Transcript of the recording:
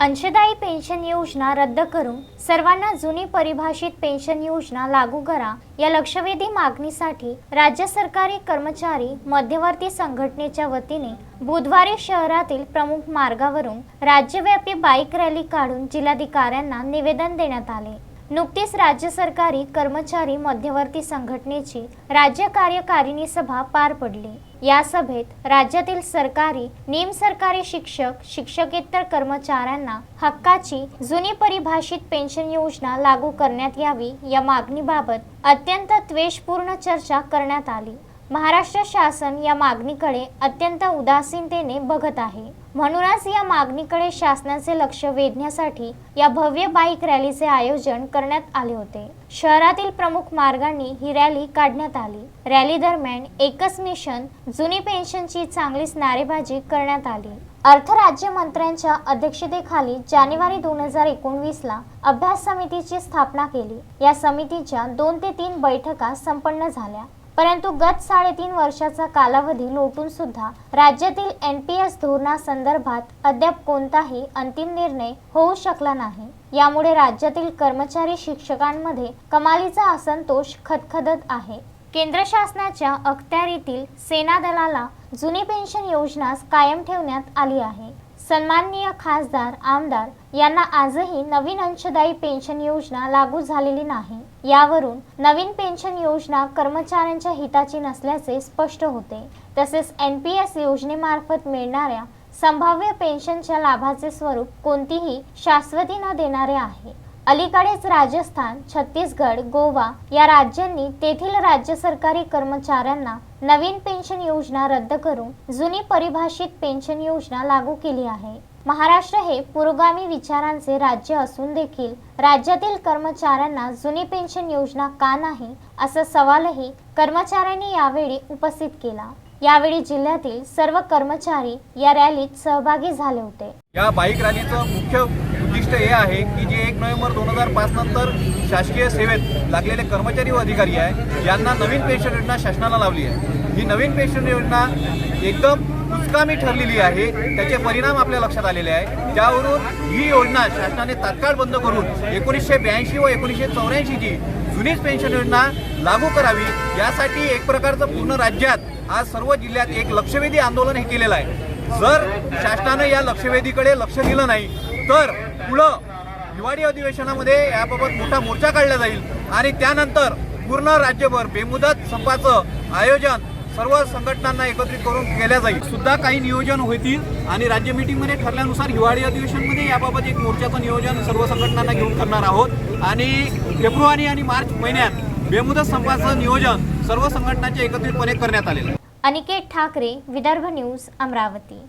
अंशदायी पेन्शन योजना रद्द करून सर्वांना जुनी परिभाषित पेन्शन योजना लागू करा. या लक्षवेधी मागणीसाठी राज्य सरकारी कर्मचारी मध्यवर्ती संघटनेच्या वतीने बुधवारी शहरातील प्रमुख मार्गावरून राज्यव्यापी बाईक रॅली काढून जिल्हाधिकाऱ्यांना निवेदन देण्यात आले. नुकतीच राज्य सरकारी कर्मचारी मध्यवर्ती संघटनेची राज्य कार्यकारिणी सभा पार पडली. या सभेत राज्यातील सरकारी निमसरकारी शिक्षक शिक्षकेतर कर्मचाऱ्यांना हक्काची जुनी परिभाषित पेन्शन योजना लागू करण्यात यावी या मागणीबाबत अत्यंत द्वेषपूर्ण चर्चा करण्यात आली. महाराष्ट्र शासन या मागणीकडे अत्यंत उदासीनतेने बघत आहे. म्हणूनच या मागणीकडे शासनाचे लक्ष वेधण्यासाठी या भव्य बाईक रॅलीचे आयोजन करण्यात आले होते. शहरातील प्रमुख मार्गांनी ही रॅली काढण्यात आली. रॅली दरम्यान एकच मिशन जुनी पेन्शनची चांगलीच नारेबाजी करण्यात आली. अर्थ राज्यमंत्र्यांच्या अध्यक्षतेखाली जानेवारी दोन हजार एकोणवीस ला अभ्यास समितीची स्थापना केली. या समितीच्या दोन ते तीन बैठका संपन्न झाल्या. परंतु गत साडेतीन वर्षाचा कालावधी लोटून सुद्धा राज्यातील एन पी एस धोरणासंदर्भात अद्याप कोणताही अंतिम निर्णय होऊ शकला नाही. यामुळे राज्यातील कर्मचारी शिक्षकांमध्ये कमालीचा असंतोष खदखदत आहे. केंद्र शासनाच्या अखत्यारीतील सेना दलाला जुनी पेन्शन योजनास कायम ठेवण्यात आली आहे. सन्माननीय खासदार आमदार यांना आजही नवीन अंशदायी पेन्शन योजना लागू झालेली नाही. यावरून नवीन पेन्शन योजना कर्मचाऱ्यांच्या हिताची नसल्याचे स्पष्ट होते. तसेच एन पी एस योजनेमार्फत मिळणाऱ्या संभाव्य पेन्शनच्या लाभाचे स्वरूप कोणतीही शाश्वती न देणारे आहे. अलीकडेच राजस्थान छत्तीसगड गोवा या राज्यांनी तेथील राज्य सरकारी कर्मचाऱ्यांना नवीन पेन्शन योजना रद्द करून जुनी परिभाषित पेन्शन योजना लागू केली आहे. महाराष्ट्र हे पुरोगामी विचारांचे राज्य असून देखील राज्यातील कर्मचाऱ्यांना जुनी पेन्शन योजना का नाही असा सवालही कर्मचाऱ्यांनी यावेळी उपस्थित केला. यावेळी जिल्ह्यातील सर्व कर्मचारी या रॅलीत सहभागी झाले होते. या बाईक रॅलीचं मुख्य उद्दिष्ट हे आहे की जे एक नोव्हेंबर दोन हजार पाच नंतर शासकीय सेवेत लागलेले कर्मचारी व अधिकारी आहे यांना नवीन पेन्शन योजना शासनाला लावली आहे. ही नवीन पेन्शन योजना एकदम कुचकामी ठरलेली आहे. त्याचे परिणाम आपल्या लक्षात आलेले आहे. त्यावरून ही योजना शासनाने तात्काळ बंद करून एकोणीसशे ब्याऐंशी व एकोणीसशे चौऱ्याऐंशीची जुनीच पेन्शन योजना लागू करावी. यासाठी एक प्रकारचं पूर्ण राज्यात आज सर्व जिल्ह्यात एक लक्षवेधी आंदोलन हे केलेलं आहे. जर शासनानं या लक्षवेधीकडे लक्ष दिलं नाही तर पुढं हिवाळी अधिवेशनामध्ये याबाबत मोठा मोर्चा काढला जाईल. आणि त्यानंतर पूर्ण राज्यभर बेमुदत संपाचं आयोजन सर्व संघटनांना एकत्रित करून केल्या जाईल. सुद्धा काही नियोजन होतील. आणि राज्य मीटिंगमध्ये ठरल्यानुसार हिवाळी अधिवेशनमध्ये याबाबत एक मोर्चाचं नियोजन सर्व संघटनांना घेऊन करणार आहोत. आणि फेब्रुवारी आणि मार्च महिन्यात बेमुदत संपाचं नियोजन सर्व संघटनांचे एकत्रितपणे करण्यात आलेलं आहे. अनिकेत ठाकरे विदर्भ न्यूज अमरावती.